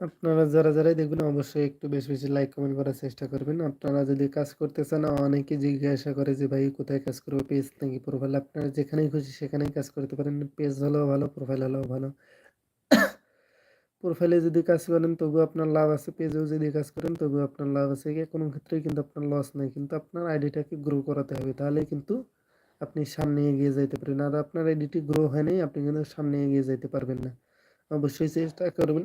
আপনারা যারা, যারাই দেখবেন অবশ্যই একটু বেশি, বেশি লাইক কমেন্ট করার চেষ্টা করবেন। আপনারা যদি কাজ করতে চান অনেকে জিজ্ঞাসা করে যে ভাই কোথায় কাজ করব পেজ নাকি প্রোফাইল? আপনারা যেখানেই খুশি সেখানেই কাজ করতে পারেন। পেজ হলেও ভালো, প্রোফাইল হলেও ভালো। প্রোফাইলে যদি কাজ করেন তবুও আপনার লাভ আছে, পেজেও যদি কাজ করেন তবুও আপনার লাভ আছে। কোনো ক্ষেত্রেই কিন্তু আপনার লস নাই। কিন্তু আপনার আইডিটাকে গ্রো করাতে হবে। তাহলে কিন্তু আপনি সামনে এগিয়ে যাইতে পারেন। আর আপনার আইডিটি গ্রো হয় নাই, আপনি কিন্তু সামনে এগিয়ে যাইতে পারবেন না। অবশ্যই চেষ্টা করবেন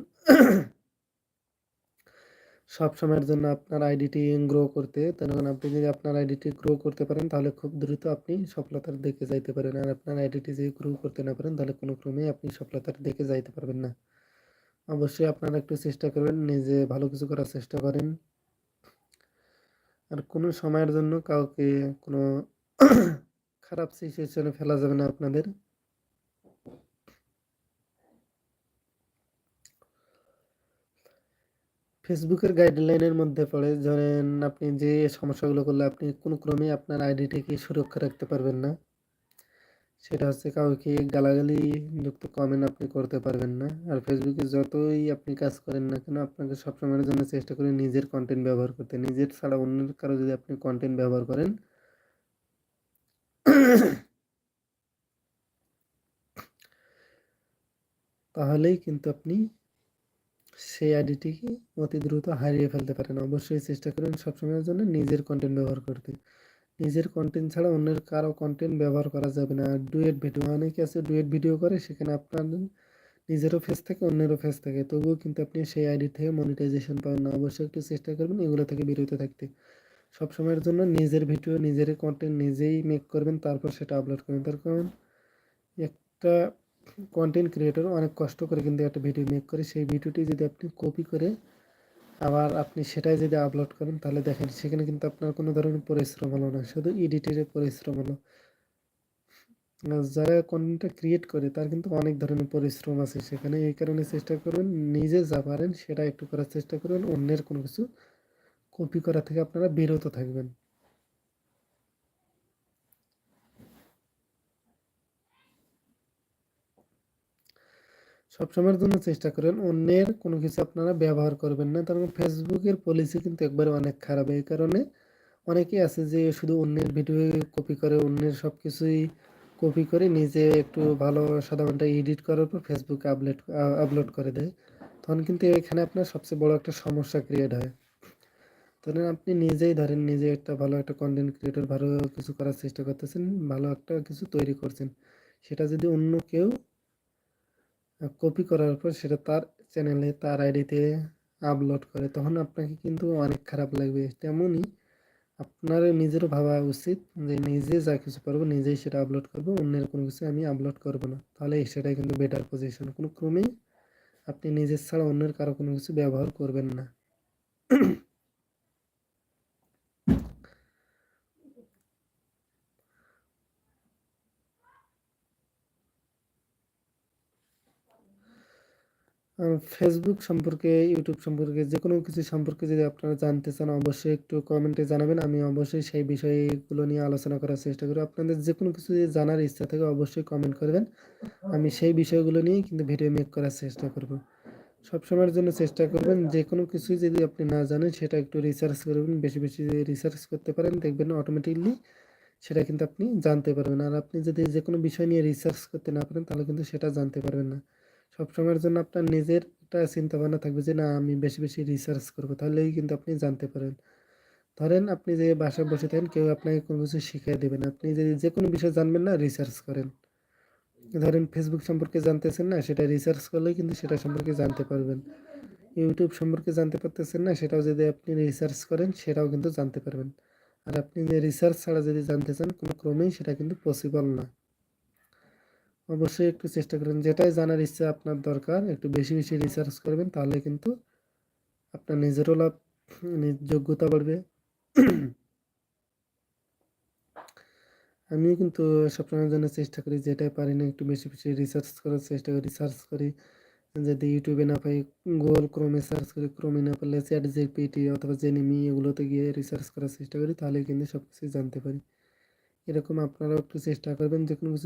সবসময়ের জন্য আপনার আইডিটি গ্রো করতে। কারণ আপনি যদি আপনার আইডিটি গ্রো করতে পারেন তাহলে খুব দ্রুত আপনি সফলতার দিকে যাইতে পারেন। আর আপনার আইডিটি যদি গ্রো করতে না পারেন তাহলে কোনো ক্রমেই আপনি সফলতার দিকে যাইতে পারবেন না। অবশ্যই আপনারা একটু চেষ্টা করবেন, নিজে ভালো কিছু করার চেষ্টা করেন। আর কোনো সময়ের জন্য কাউকে কোনো খারাপ সিচুয়েশনে ফেলা যাবে না আপনাদের। ফেসবুকের গাইডলাইনের মধ্যে পড়ে, ধরেন আপনি যে সমস্যাগুলো করলে আপনি কোনো ক্রমেই আপনার আইডিটিকে সুরক্ষা রাখতে পারবেন না। সেটা হচ্ছে কাউকে গালাগালি যুক্ত কমেন্ট আপনি করতে পারবেন না। আর ফেসবুকে যতই আপনি কাজ করেন না কেন, আপনাকে সবসময়ের জন্য চেষ্টা করে নিজের কন্টেন্ট ব্যবহার করতে। নিজের ছাড়া অন্যের কারও যদি আপনি কন্টেন্ট ব্যবহার করেন, তাহলেই কিন্তু আপনি সেই আইডিটিকে অতি দ্রুত হারিয়ে ফেলতে পারেন। অবশ্যই চেষ্টা করবেন সবসময়ের জন্য নিজের কন্টেন্ট ব্যবহার করতে। নিজের কন্টেন্ট ছাড়া অন্যের কারও কন্টেন্ট ব্যবহার করা যাবে না। আর ডুয়েট ভিডিও অনেকে আছে ডুয়েট ভিডিও করে, সেখানে আপনার নিজেরও ফেস থাকে, অন্যেরও ফেস থাকে। তবুও কিন্তু আপনি সেই আইডি থেকে মনিটাইজেশন পাবেন না। অবশ্যই একটু চেষ্টা করবেন এগুলো থেকে বিরত থাকতে। সবসময়ের জন্য নিজের ভিডিও নিজের কন্টেন্ট নিজেই মেক করবেন, তারপর সেটা আপলোড করবেন। তার কারণ একটা কনটেন্ট ক্রিয়েটর অনেক কষ্ট করে কিন্তু একটা ভিডিও মেক করে। সেই ভিডিওটি যদি আপনি কপি করে আবার আপনি সেটাই যদি আপলোড করেন, তাহলে দেখেন সেখানে কিন্তু আপনার কোনো ধরনের পরিশ্রম হলো না, শুধু এডিটের পরিশ্রম হলো। যারা কন্টেন্টটা ক্রিয়েট করে, তার কিন্তু অনেক ধরনের পরিশ্রম আছে সেখানে। এই কারণে চেষ্টা করবেন নিজে যা পারেন সেটা একটু করার চেষ্টা করবেন, অন্যের কোনো কিছু কপি করা থেকে আপনারা বিরত থাকবেন। সবসময়ের জন্য চেষ্টা করেন। অন্যের কোনো কিছু আপনারা ব্যবহার করবেন না। কারণ ফেসবুকের পলিসি কিন্তু একবারে অনেক খারাপ। এই কারণে অনেকেই আছে যে শুধু অন্যের ভিডিও কপি করে, অন্যের সব কিছুই কপি করে নিজে একটু ভালো সাধারণটা এডিট করার পর ফেসবুকে আপলোড আপলোড করে দেয়। তখন কিন্তু এখানে আপনার সবচেয়ে বড় একটা সমস্যা ক্রিয়েট হয়। ধরেন আপনি নিজেই ধরেন নিজে একটা ভালো একটা কন্টেন্ট ক্রিয়েটর ভালো কিছু করার চেষ্টা করতেছেন, ভালো একটা কিছু তৈরি করছেন। সেটা যদি অন্য কেউ কপি করার পর সেটা তার চ্যানেলে তার আইডিতে আপলোড করে, তখন আপনাকে কিন্তু অনেক খারাপ লাগবে। তেমনই আপনার নিজেরও ভাবা উচিত যে নিজে যা কিছু পারব নিজেই সেটা আপলোড করব, অন্যের কোনো কিছু আমি আপলোড করব না। তাহলে সেটাই কিন্তু বেটার পজিশন কোনো ক্রমেই আপনি নিজের ছাড়া অন্যের কারও কোনো কিছু ব্যবহার করবেন না। ফেসবুক সম্পর্কে ইউটিউব সম্পর্কে যে কোনো কিছু সম্পর্কে যদি আপনারা জানতে চান, অবশ্যই একটু কমেন্টে জানাবেন। আমি অবশ্যই সেই বিষয়গুলো নিয়ে আলোচনা করার চেষ্টা করি আপনাদের যে কোনো কিছু যদি জানার ইচ্ছা থাকে, অবশ্যই কমেন্ট করবেন। আমি সেই বিষয়গুলো নিয়েই কিন্তু ভিডিও মেক করার চেষ্টা করব। সবসময়ের জন্য চেষ্টা করবেন যে কোনো কিছু যদি আপনি না জানেন, সেটা একটু রিসার্চ করবেন। বেশি বেশি রিসার্চ করতে পারেন, দেখবেন অটোমেটিকলি সেটা কিন্তু আপনি জানতে পারবেন। আর আপনি যদি যে কোনো বিষয় নিয়ে রিসার্চ করতে না পারেন, তাহলে কিন্তু সেটা জানতে পারবেন না। সবসময়ের জন্য আপনার নিজের একটা চিন্তাভাবনা থাকবে যে, না, আমি বেশি বেশি রিসার্চ করব। তাহলেই কিন্তু আপনি জানতে পারেন। ধরেন আপনি যে বাসায় বসে থাকেন, কেউ আপনাকে কোনো কিছু শিখিয়ে দেবেন আপনি যদি যে কোনো বিষয় জানবেন না রিসার্চ করেন। ধরেন ফেসবুক সম্পর্কে জানতেছেন না, সেটা রিসার্চ করলেই কিন্তু সেটা সম্পর্কে জানতে পারবেন। ইউটিউব সম্পর্কে জানতে পারতেছেন না, সেটাও যদি আপনি রিসার্চ করেন, সেটাও কিন্তু জানতে পারবেন। আর আপনি যে রিসার্চ ছাড়া যদি জানতে চান, কোনো ক্রমেই সেটা কিন্তু পসিবল না। অবশ্যই একটু চেষ্টা করবেন। যেটাই জানার ইচ্ছা আপনার দরকার, একটু বেশি বেশি রিসার্চ করবেন, তাহলে কিন্তু আপনার নিজেরও লাভ যোগ্যতা বাড়বে। আমিও কিন্তু সবসময়ের জন্য চেষ্টা করি, যেটাই পারি না, একটু বেশি বেশি রিসার্চ করার চেষ্টা করি সার্চ করি। যদি ইউটিউবে না পাই গুগল ক্রোমে সার্চ করি ক্রোমে না পারলে চ্যাট জিপিটি অথবা জেনিমি এগুলোতে গিয়ে রিসার্চ করার চেষ্টা করি, তাহলে কিন্তু সব কিছু জানতে পারি। এরকম আপনারাও একটু চেষ্টা করবেন, যে কোনো কিছু